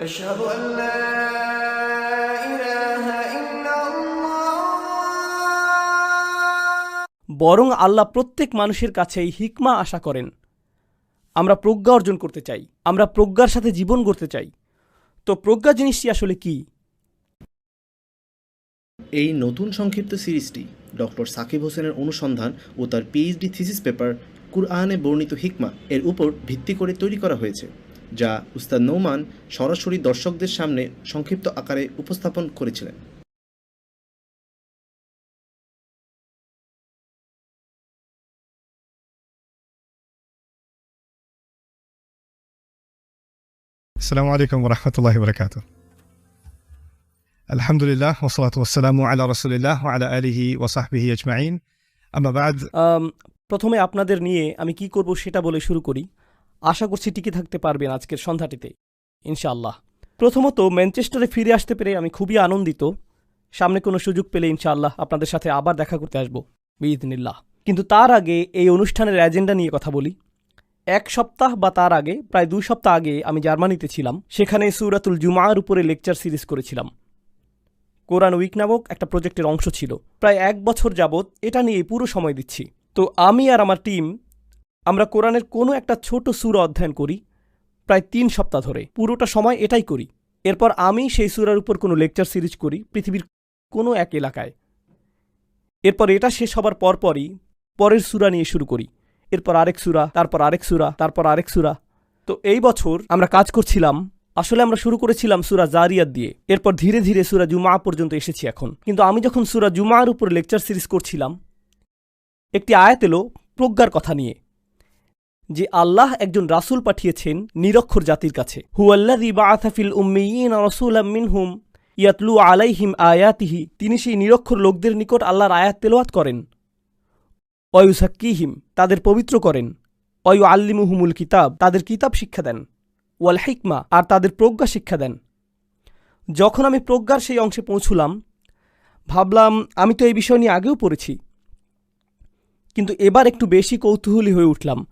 أشهد أن لا إله إلا الله বরং আল্লাহ প্রত্যেক মানুষের কাছেই হিকমা আশা করেন আমরা প্রজ্ঞা অর্জন করতে চাই আমরা প্রজ্ঞার সাথে জীবন গড়তে চাই তো প্রজ্ঞা জিনিসটি আসলে কি এই নতুন সংক্ষিপ্ত সিরিজটি ডক্টর সাকিব হোসেনের অনুসন্ধান ও তার পিএইচডি থিসিস পেপার কুরআনে বর্ণিত হিকমা এর উপর ভিত্তি করে তৈরি করা হয়েছে যা উস্তাদ নৌমান সরাসরি দর্শকদের সামনে সংক্ষিপ্ত আকারে উপস্থাপন করেছিলেন السلام عليكم ورحمة الله وبركاته. الحمد لله والصلاة والسلام على رسول الله وعلى آله وصحبه أجمعين. أما بعد আম, প্রথমে আপনাদের নিয়ে আমি কি করব সেটা বলে শুরু করি আশা করছি টিকে থাকতে পারবেন আজকের সন্ধ্যাটিতে, ইনশাআল্লাহ। প্রথমত ম্যানচেস্টারে ফিরে আসতে পেরে আমি খুবই আনন্দিত। সামনে কোনো সুযোগ পেলে ইনশাআল্লাহ আপনাদের সাথে আবার দেখা করতে আসব বিদিনিল্লাহ কিন্তু তার আগে এই অনুষ্ঠানের এজেন্ডা নিয়ে কথা বলি। এক সপ্তাহ বা তার আগে, প্রায় দুই সপ্তাহ আগে আমি জার্মানিতে ছিলাম। সেখানে সুরাতুল জুমার উপরে লেকচার সিরিজ করেছিলাম। কোরআন উইক নামক একটা প্রজেক্টের অংশ ছিল। প্রায় এক বছর যাবৎ এটা নিয়ে পুরো সময় দিচ্ছি। তো আমি আর আমার টিম আমরা কোরআনের কোনো একটা ছোট সুরা অধ্যয়ন করি, প্রায় তিন সপ্তাহ ধরে। পুরোটা সময় এটাই করি। এরপর আমি সেই সুরার উপর কোনো লেকচার সিরিজ করি পৃথিবীর কোনো এক এলাকায়। এরপর এটা শেষ হবার পরপরই পরের সুরা নিয়ে শুরু করি। এরপর আরেক সুরা, তারপর আরেক সুরা, তারপর আরেক সুরা। তো এই বছর আমরা কাজ করছিলাম, আসলে আমরা শুরু করেছিলাম সুরা জারিয়াত দিয়ে। এরপর ধীরে ধীরে সুরা জুমা পর্যন্ত এসেছি এখন। কিন্তু আমি যখন সুরা জুমার উপর লেকচার সিরিজ করছিলাম, একটি আয়াত এলো প্রজ্ঞার কথা নিয়ে। যে আল্লাহ একজন রাসূল পাঠিয়েছেন নিরক্ষর জাতির কাছে। হুয়াল্লাযী বাআথা ফিল উম্মিয়িন রাসূলাম মিনহুম ইয়াতলু আলাইহিম আয়াতিহি, তিনি সেই নিরক্ষর লোকদের নিকট আল্লাহর আয়াত তেলাওয়াত করেন। অয়ুসাক্কিহিম, তাদের পবিত্র করেন। অয়ু আল্লিমুহুমুল কিতাব, তাদের কিতাব শিক্ষা দেন। ওয়াল হিকমা, আর তাদের প্রজ্ঞা শিক্ষা দেন। যখন আমি প্রজ্ঞার সেই অংশে পৌঁছলাম, ভাবলাম, আমি তো এই বিষয় নিয়ে আগেও পড়েছি। কিন্তু এবার একটু বেশি কৌতূহলী হয়ে উঠলাম।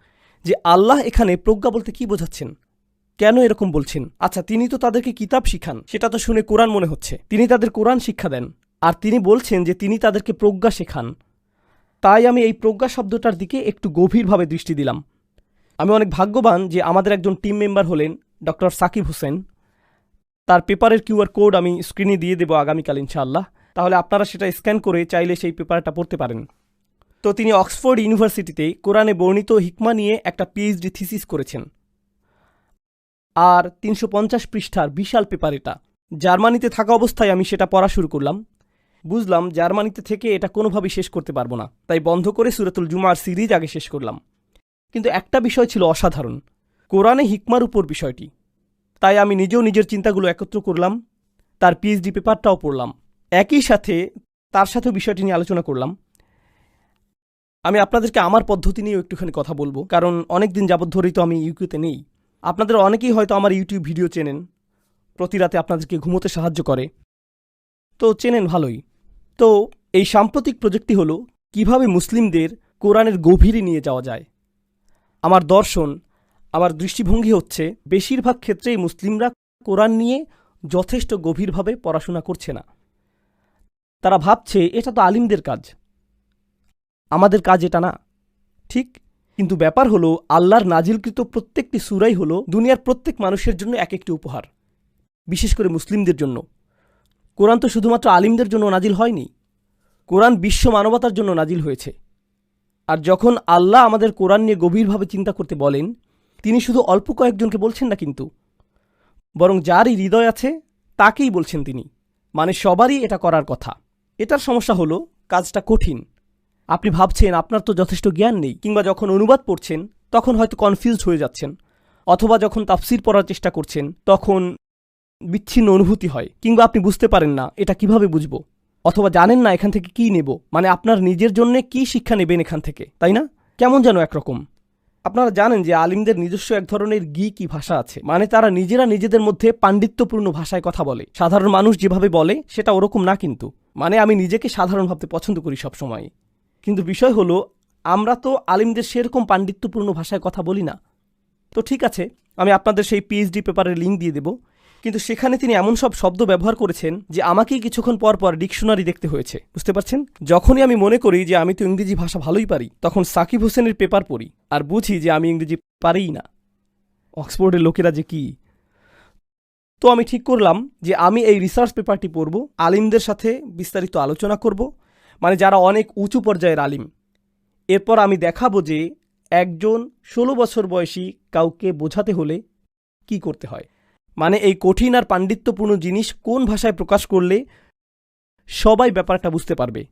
যে আল্লাহ এখানে প্রজ্ঞা বলতে কি বোঝাচ্ছেন? কেন এরকম বলছেন? আচ্ছা তিনি তো তাদেরকে কিতাব শিখান। সেটা তো শুনে কোরআন মনে হচ্ছে। তিনি তাদের কোরআন শিক্ষা দেন। আর তিনি বলছেন যে তিনি তাদেরকে প্রজ্ঞা শেখান। তাই আমি এই প্রজ্ঞা শব্দটার দিকে একটু গভীরভাবে দৃষ্টি দিলাম। আমি অনেক ভাগ্যবান যে আমাদের একজন টিম মেম্বার হলেন ডক্টর সাকিব হোসেন। তার পেপারের কিউআর কোড আমি স্ক্রিনে দিয়ে দেবো আগামীকাল ইনশাআল্লাহ। তাহলে আপনারা সেটা স্ক্যান করে চাইলে সেই পেপারটা পড়তে পারেন। তো তিনি অক্সফোর্ড ইউনিভার্সিটিতে কোরআনে বর্ণিত হিকমা নিয়ে একটা পিএইচডি থিসিস করেছেন। আর তিনশো পঞ্চাশ পৃষ্ঠার বিশাল পেপার এটা। জার্মানিতে থাকা অবস্থায় আমি সেটা পড়া শুরু করলাম। বুঝলাম জার্মানিতে থেকে এটা কোনোভাবেই শেষ করতে পারব না। তাই বন্ধ করে সুরাতুল জুমার সিরিজ আগে শেষ করলাম। কিন্তু একটা বিষয় ছিল অসাধারণ। কোরআনে হিকমার উপর বিষয়টি। তাই আমি নিজেও নিজের চিন্তাগুলো একত্র করলাম, তার পিএইচডি পেপারটাও পড়লাম। একই সাথে তার সাথেও বিষয়টি নিয়ে আলোচনা করলাম। আমি আপনাদেরকে আমার পদ্ধতি নিয়েও একটুখানি কথা বলব, কারণ অনেক দিন যাবৎ ধরেই তো আমি ইউকিউতে নেই। আপনাদের অনেকেই হয়তো আমার ইউটিউব ভিডিও চেনেন, প্রতি রাতে আপনাদেরকে ঘুমোতে সাহায্য করে। তো চেনেন ভালোই। তো এই সাম্প্রতিক প্রজেক্টটি হলো, কীভাবে মুসলিমদের কোরআনের গভীরে নিয়ে যাওয়া যায়। আমার দর্শন, আমার দৃষ্টিভঙ্গি হচ্ছে, বেশিরভাগ ক্ষেত্রেই মুসলিমরা কোরআন নিয়ে যথেষ্ট গভীরভাবে পড়াশোনা করছে না। তারা ভাবছে, এটা তো আলিমদের কাজ। আমাদের কাজ এটা না ঠিক, কিন্তু ব্যাপার হলো, আল্লাহর নাজিলকৃত প্রত্যেকটি সুরাই হলো দুনিয়ার প্রত্যেক মানুষের জন্য এক একটি উপহার, বিশেষ করে মুসলিমদের জন্য। কোরআন তো শুধুমাত্র আলিমদের জন্য নাজিল হয়নি, কোরআন বিশ্ব মানবতার জন্য নাজিল হয়েছে। আর যখন আল্লাহ আমাদের কোরআন নিয়ে গভীরভাবে চিন্তা করতে বলেন, তিনি শুধু অল্প কয়েকজনকে বলছেন না কিন্তু, বরং যারই হৃদয় আছে, তাকেই বলছেন তিনি। মানে সবারই এটা করার কথা। এটার সমস্যা হলো, কাজটা কঠিন। আপনি ভাবছেন আপনার তো যথেষ্ট জ্ঞান নেই, কিংবা যখন অনুবাদ পড়ছেন, তখন হয়তো কনফিউজড হয়ে যাচ্ছেন, অথবা যখন তাফসির পড়ার চেষ্টা করছেন, তখন বিচ্ছিন্ন অনুভূতি হয়, কিংবা আপনি বুঝতে পারেন না, এটা কীভাবে বুঝব? অথবা জানেন না এখান থেকে কি নেব? মানে আপনার নিজের জন্য কি শিক্ষা নেবেন এখান থেকে, তাই না? কেমন যেন একরকম। আপনারা জানেন যে আলিমদের নিজস্ব এক ধরনের গি কি ভাষা আছে মানে তারা নিজেরা নিজেদের মধ্যে পাণ্ডিত্যপূর্ণ ভাষায় কথা বলে। সাধারণ মানুষ যেভাবে বলে, সেটা ওরকম না কিন্তু। মানে আমি নিজেকে সাধারণ ভাবতে পছন্দ করি সবসময়। কিন্তু বিষয় হলো, আমরা তো আলিমদের সেরকম পাণ্ডিত্যপূর্ণ ভাষায় কথা বলি না। তো ঠিক আছে, আমি আপনাদের সেই পিএইচডি পেপারের লিঙ্ক দিয়ে দেব। কিন্তু সেখানে তিনি এমন সব শব্দ ব্যবহার করেছেন যে আমাকেই কিছুক্ষণ পর পর ডিকশনারি দেখতে হয়েছে। বুঝতে পারছেন? যখনই আমি মনে করি যে আমি তো ইংরেজি ভাষা ভালোই পারি, তখন সাকিব হোসেনের পেপার পড়ি আর বুঝি যে আমি ইংরেজি পারিই না। অক্সফোর্ডের লোকেরা যে কি? তো আমি ঠিক করলাম যে আমি এই রিসার্চ পেপারটি পড়ব, আলিমদের সাথে বিস্তারিত আলোচনা করব মানে যারা অনেক উঁচু পর্যায়ের আলিম। এরপর আমি দেখাবো যে একজন ষোলো বছর বয়সী কাউকে বোঝাতে হলে কি করতে হয়। মানে এই কঠিন আর পাণ্ডিত্যপূর্ণ জিনিস কোন ভাষায় প্রকাশ করলে সবাই ব্যাপারটা বুঝতে পারবে।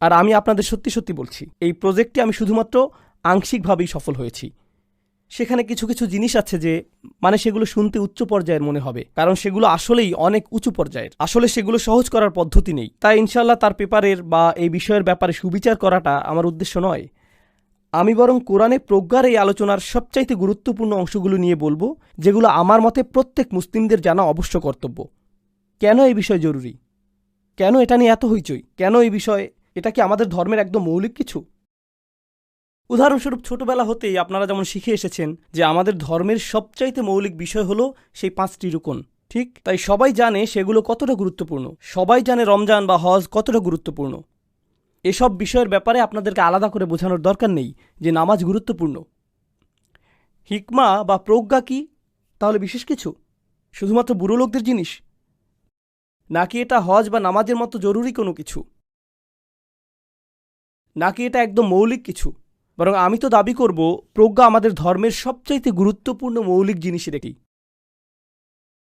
আর আমি আপনাদের সত্যি সত্যি বলছি, এই প্রজেক্টে আমি শুধুমাত্র আংশিকভাবেই সফল হয়েছি। সেখানে কিছু কিছু জিনিস আছে যে মানে সেগুলো শুনতে উচ্চ পর্যায়ের মনে হবে। কারণ সেগুলো আসলেই অনেক উঁচু পর্যায়ের। আসলে সেগুলো সহজ করার পদ্ধতি নেই। তাই ইনশাল্লাহ তার পেপারের বা এই বিষয়ের ব্যাপারে সুবিচার করাটা আমার উদ্দেশ্য নয়। আমি বরং কোরআনে প্রজ্ঞার এই আলোচনার সবচাইতে গুরুত্বপূর্ণ অংশগুলো নিয়ে বলব, যেগুলো আমার মতে প্রত্যেক মুসলিমদের জানা অবশ্য কর্তব্য। কেন এই বিষয় জরুরি? কেন এটা নিয়ে এত হইচই? কেন এই বিষয়? এটা কি আমাদের ধর্মের একদম মৌলিক কিছু? উদাহরণস্বরূপ ছোটবেলা হতেই আপনারা যেমন শিখে এসেছেন যে আমাদের ধর্মের সবচাইতে মৌলিক বিষয় হলো সেই পাঁচটি রুকন, ঠিক? তাই সবাই জানে সেগুলো কতটা গুরুত্বপূর্ণ। সবাই জানে রমজান বা হজ কতটা গুরুত্বপূর্ণ। এসব বিষয়ের ব্যাপারে আপনাদেরকে আলাদা করে বোঝানোর দরকার নেই যে নামাজ গুরুত্বপূর্ণ। হিকমা বা প্রজ্ঞা কি? তাহলে বিশেষ কিছু? শুধুমাত্র বুড়ো লোকদের জিনিস? নাকি এটা হজ বা নামাজের মতো জরুরি কোনো কিছু? নাকি এটা একদম মৌলিক কিছু? বরং আমি তো দাবি করব, প্রজ্ঞা আমাদের ধর্মের সবচাইতে গুরুত্বপূর্ণ মৌলিক জিনিসের একটি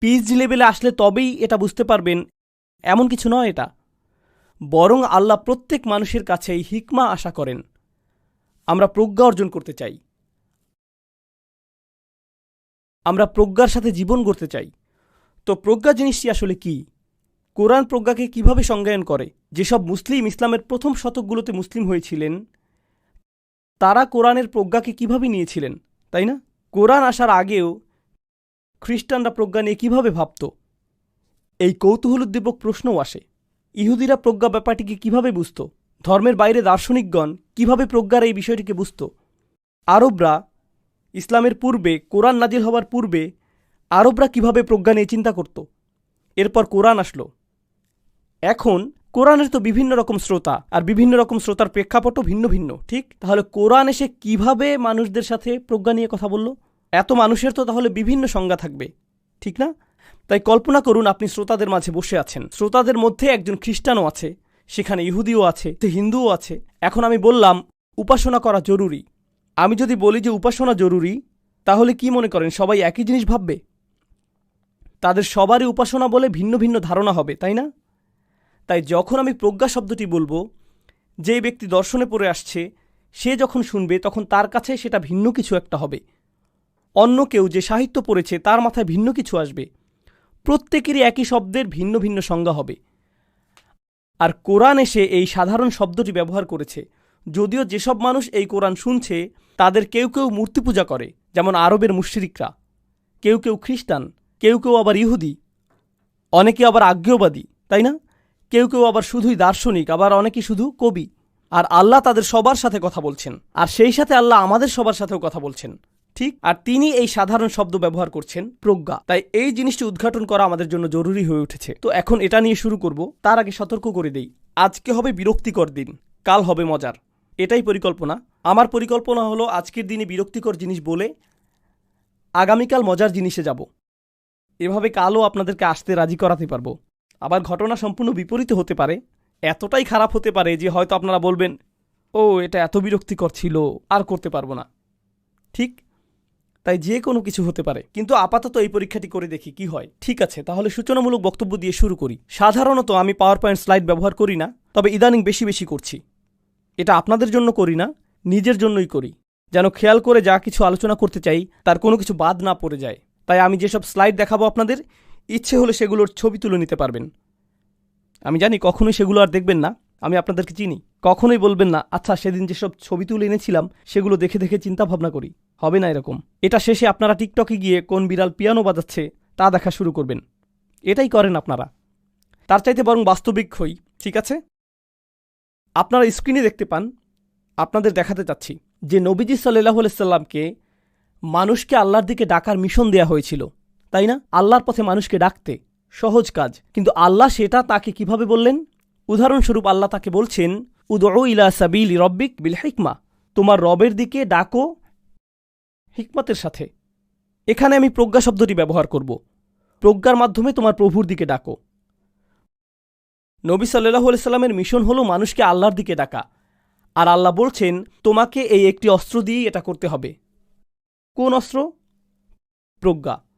পিএইচডি লেভেলে আসলে তবেই এটা বুঝতে পারবেন, এমন কিছু নয় এটা। বরং আল্লাহ প্রত্যেক মানুষের কাছেই হিকমা আশা করেন। আমরা প্রজ্ঞা অর্জন করতে চাই। আমরা প্রজ্ঞার সাথে জীবন গড়তে চাই। তো প্রজ্ঞা জিনিসটি আসলে কি? কোরআন প্রজ্ঞাকে কীভাবে সংজ্ঞায়ন করে? যেসব মুসলিম ইসলামের প্রথম শতকগুলোতে মুসলিম হয়েছিলেন তারা কোরআনের প্রজ্ঞাকে কীভাবে নিয়েছিলেন, তাই না? কোরআন আসার আগেও খ্রিস্টানরা প্রজ্ঞা নিয়ে কীভাবে ভাবত? এই কৌতূহলোদ্দীপক প্রশ্নও আসে। ইহুদিরা প্রজ্ঞা ব্যাপারটিকে কীভাবে বুঝত? ধর্মের বাইরে দার্শনিকগণ কীভাবে প্রজ্ঞার এই বিষয়টিকে বুঝত? আরবরা ইসলামের পূর্বে, কোরআন নাজিল হওয়ার পূর্বে আরবরা কীভাবে প্রজ্ঞা নিয়ে চিন্তা করত? এরপর কোরআন আসলো। এখন কোরআনের তো বিভিন্ন রকম শ্রোতা, আর বিভিন্ন রকম শ্রোতার প্রেক্ষাপটও ভিন্ন ভিন্ন, ঠিক? তাহলে কোরআন এসে কীভাবে মানুষদের সাথে প্রজ্ঞা নিয়ে কথা বলল? এত মানুষের তো তাহলে বিভিন্ন সংজ্ঞা থাকবে, ঠিক না? তাই কল্পনা করুন আপনি শ্রোতাদের মাঝে বসে আছেন। শ্রোতাদের মধ্যে একজন খ্রিস্টানও আছে, সেখানে ইহুদিও আছে হিন্দুও আছে। এখন আমি বললাম, উপাসনা করা জরুরি। আমি যদি বলি যে উপাসনা জরুরি, তাহলে কি মনে করেন, সবাই একই জিনিস ভাববে? তাদের সবারই উপাসনা বলে ভিন্ন ভিন্ন ধারণা হবে, তাই না? তাই যখন আমি প্রজ্ঞা শব্দটি বলব যে ব্যক্তি দর্শনে পড়ে আসছে, সে যখন শুনবে, তখন তার কাছে সেটা ভিন্ন কিছু একটা হবে। অন্য কেউ যে সাহিত্য পড়েছে, তার মাথায় ভিন্ন কিছু আসবে। প্রত্যেকেরই একই শব্দের ভিন্ন ভিন্ন সংজ্ঞা হবে। আর কোরআন এসে এই সাধারণ শব্দটি ব্যবহার করেছে। যদিও যেসব মানুষ এই কোরআন শুনছে, তাদের কেউ কেউ মূর্তি পূজা করে, যেমন আরবের মুশরিকরা। কেউ কেউ খ্রিস্টান, কেউ কেউ আবার ইহুদি, অনেকে আবার আজ্ঞেয়বাদী, তাই না? কেউ কেউ আবার শুধুই দার্শনিক, আবার অনেকে শুধু কবি। আর আল্লাহ তাদের সবার সাথে কথা বলছেন। আর সেই সাথে আল্লাহ আমাদের সবার সাথেও কথা বলছেন। ঠিক? আর তিনি এই সাধারণ শব্দ ব্যবহার করছেন প্রজ্ঞা। তাই এই জিনিসটি উদ্ঘাটন করা আমাদের জন্য জরুরি হয়ে উঠেছে। তো এখন এটা নিয়ে শুরু করব। তার আগে সতর্ক করে দেই। আজকে হবে বিরক্তিকর দিন। কাল হবে মজার। এটাই পরিকল্পনা। আমার পরিকল্পনা হলো আজকের দিনে বিরক্তিকর জিনিস বলে আগামীকাল মজার জিনিসে যাব। এভাবে কালও আপনাদেরকে আসতে রাজি করাতে পারব। আবার ঘটনা সম্পূর্ণ বিপরীত হতে পারে। এতটাই খারাপ হতে পারে যে হয়তো আপনারা বলবেন, ও, এটা এত বিরক্তিকর ছিল, আর করতে পারব না। ঠিক তাই যে কোনো কিছু হতে পারে। কিন্তু আপাতত এই পরীক্ষাটি করে দেখি কি হয়। ঠিক আছে, তাহলে সূচনামূলক বক্তব্য দিয়ে শুরু করি। সাধারণত আমি পাওয়ার পয়েন্ট স্লাইড ব্যবহার করি না, তবে ইদানিং বেশি বেশি করছি। এটা আপনাদের জন্য করি না, নিজের জন্যই করি। যেন খেয়াল করে যা কিছু আলোচনা করতে চাই, তার কোনো কিছু বাদ না পড়ে যায়। তাই আমি যেসব স্লাইড দেখাবো আপনাদের ইচ্ছে হলে সেগুলোর ছবি তুলে নিতে পারবেন। আমি জানি কখনোই সেগুলো আর দেখবেন না, আমি আপনাদেরকে চিনি। কখনোই বলবেন না আচ্ছা সেদিন যেসব ছবি তুলে এনেছিলাম, সেগুলো দেখে দেখে চিন্তা ভাবনা করি। হবে না এরকম। এটা শেষে আপনারা টিকটকে গিয়ে কোন বিড়াল পিয়ানো বাজাচ্ছে, তা দেখা শুরু করবেন। এটাই করেন আপনারা। তার চাইতে বরং বাস্তবিক হই, ঠিক আছে? আপনারা স্ক্রিনে দেখতে পান, আপনাদের দেখাতে চাচ্ছি যে নবীজি সাল্লাহ সাল্লামকে মানুষকে আল্লাহর দিকে ডাকার মিশন দেয়া হয়েছিল। তাই না? আল্লাহর পথে মানুষকে ডাকতে সহজ কাজ। কিন্তু আল্লাহ সেটা তাকে কীভাবে বললেন? উদাহরণস্বরূপ আল্লাহ তাকে বলছেন উদৌ ইলা সাবিল রব্বিক বিল হিকমা। তোমার রবের দিকে ডাকো হিকমতের সাথে। এখানে আমি প্রজ্ঞা শব্দটি ব্যবহার করব। প্রজ্ঞার মাধ্যমে তোমার প্রভুর দিকে ডাকো। নবী সাল্লাহ সাল্লামের মিশন হলো মানুষকে আল্লাহর দিকে ডাকা। আর আল্লাহ বলছেন, তোমাকে এই একটি অস্ত্র দিয়েই এটা করতে হবে। কোন অস্ত্র? প্রজ্ঞা।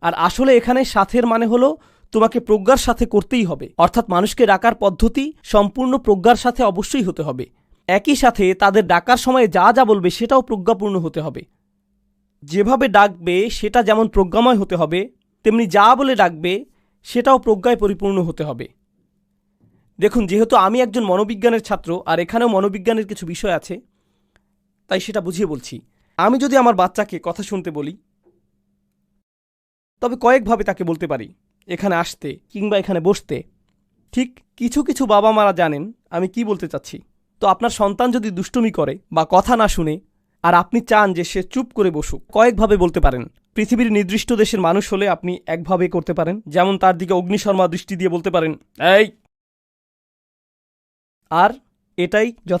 আর আসলে এখানে সাথের মানে হলো তোমাকে প্রজ্ঞার সাথে করতেই হবে। অর্থাৎ মানুষকে ডাকার পদ্ধতি সম্পূর্ণ প্রজ্ঞার সাথে অবশ্যই হতে হবে। একই সাথে তাদের ডাকার সময় যা যা বলবে সেটাও প্রজ্ঞাপূর্ণ হতে হবে। যেভাবে ডাকবে সেটা যেমন প্রজ্ঞাময় হতে হবে, তেমনি যা বলে ডাকবে সেটাও প্রজ্ঞায় পরিপূর্ণ হতে হবে। দেখুন, যেহেতু আমি একজন মনোবিজ্ঞানের ছাত্র আর এখানেও মনোবিজ্ঞানের কিছু বিষয় আছে, তাই সেটা বুঝিয়ে বলছি। আমি যদি আমার বাচ্চাকে কথা শুনতে বলি তবে কয়েকভাবে তাকে বলতে পারি, এখানে আসতে কিংবা এখানে বসতে। ঠিক কিছু কিছু বাবা মারা জানেন আমি কি বলতে চাচ্ছি। তো আপনার সন্তান যদি দুষ্টুমি করে বা কথা না শুনে, আর আপনি চান যে সে চুপ করে বসুক, কয়েকভাবে বলতে পারেন। পৃথিবীর নির্দিষ্ট দেশের মানুষ হলে আপনি একভাবে করতে পারেন, যেমন তার দিকে অগ্নিশর্মা দৃষ্টি দিয়ে বলতে পারেন, এই! আর এটাই যথেষ্ট